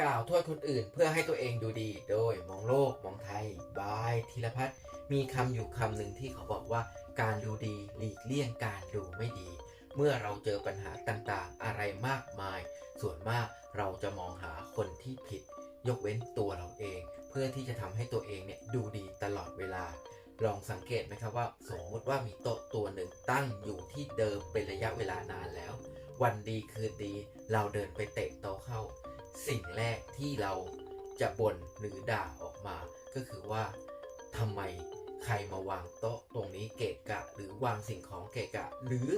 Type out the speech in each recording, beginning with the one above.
กล่าวโทษคนอื่นเพื่อให้ตัวเองดูดี โดยมองโลกมองไทย บายธีรพัฒน์มีคำอยู่คำหนึ่งที่เขาบอกว่า การดูดีหลีกเลี่ยงการดูไม่ดี เมื่อเราเจอปัญหาต่างๆ อะไรมากมาย ส่วนมากเราจะมองหาคนที่ผิด ยกเว้นตัวเราเอง เพื่อที่จะทำให้ตัวเองเนี่ยดูดีตลอดเวลาลองสังเกตไหมครับว่า สมมติว่ามีโต๊ะตัวหนึ่งตั้งอยู่ที่เดิมเป็นระยะเวลานานแล้ว วันดีคืนดี เราเดินไปเตะโต๊ะเข้า สิ่งแรกที่เราจะบ่นหรือด่าออกมา ก็คือว่าทำไมใครมาวางโต๊ะตรงนี้เกะกะ หรือวางสิ่งของเกะกะ หรือ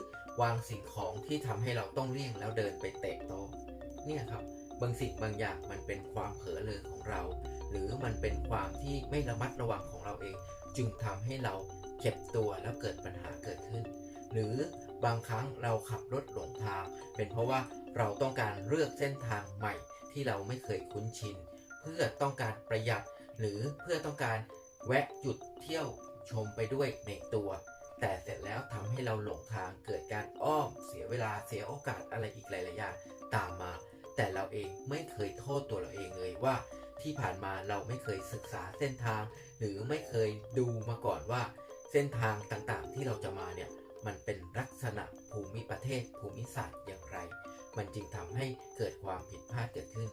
วางสิ่งของที่ทำให้เราต้องเลี่ยงแล้วเดินไปเตะโต๊ะเนี่ยครับบางสิ่งบางอย่างมันเป็นความเผลอเลอของเรา หรือมันเป็นความที่ไม่ระมัดระวังของเราเอง จึงทำให้เราเจ็บตัวแล้วเกิดปัญหาเกิดขึ้น หรือบางครั้งเราขับรถหลงทาง เป็นเพราะว่าเราต้องการเลือกเส้นทางใหม่ ที่เราไม่เคยคุ้นชิน เพื่อต้องการประหยัด หรือเพื่อต้องการแวะจุดเที่ยวชมไปด้วยในตัว แต่เสร็จแล้วทำให้เราหลงทางเกิดการอ้อม เสียเวลาเสียโอกาสอะไรอีกหลายๆอย่างตามมา แต่เราเองไม่เคยโทษตัวเราเองเลยว่า ที่ผ่านมาเราไม่เคยศึกษาเส้นทาง หรือไม่เคยดูมาก่อนว่า เส้นทางต่างๆที่เราจะมาเนี่ย มันเป็นลักษณะภูมิประเทศภูมิศาสตร์อย่างไร มันจึงทำให้เกิดความผิดพลาดเกิดขึ้น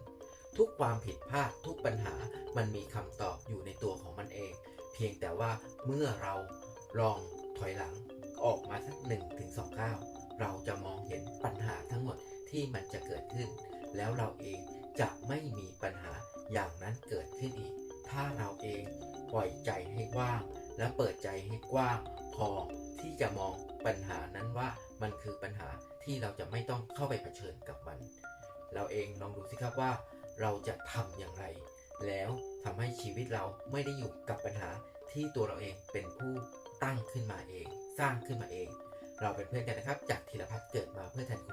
ทุกความผิดพลาดทุกปัญหามันมีคำตอบอยู่ในตัวของมันเอง เพียงแต่ว่าเมื่อเราลองถอยหลังออกมาสัก1นถึงสก้าวเราจะมองเห็นปัญหาทั้งหมดที่มันจะเกิดขึ้น แล้วเราเองจะไม่มีปัญหาอย่างนั้นเกิดขึ้นอีก ถ้าเราเองปล่อยใจให้ว้าง และเปิดใจให้กว้าง พอที่จะมองปัญหานั้นว่ามันคือปัญหาที่เราจะไม่ต้องเข้าไปเผชิญกับมัน เราเองลองดูสิครับว่า เราจะทำอย่างไร แล้วทำให้ชีวิตเราไม่ได้อยู่กับปัญหาที่ตัวเราเองเป็นผู้ตั้งขึ้นมาเอง สร้างขึ้นมาเอง เราเป็นเพื่อนกันนะครับ จากธีรพัฒน์เกิดมาเพื่อแทนคุณ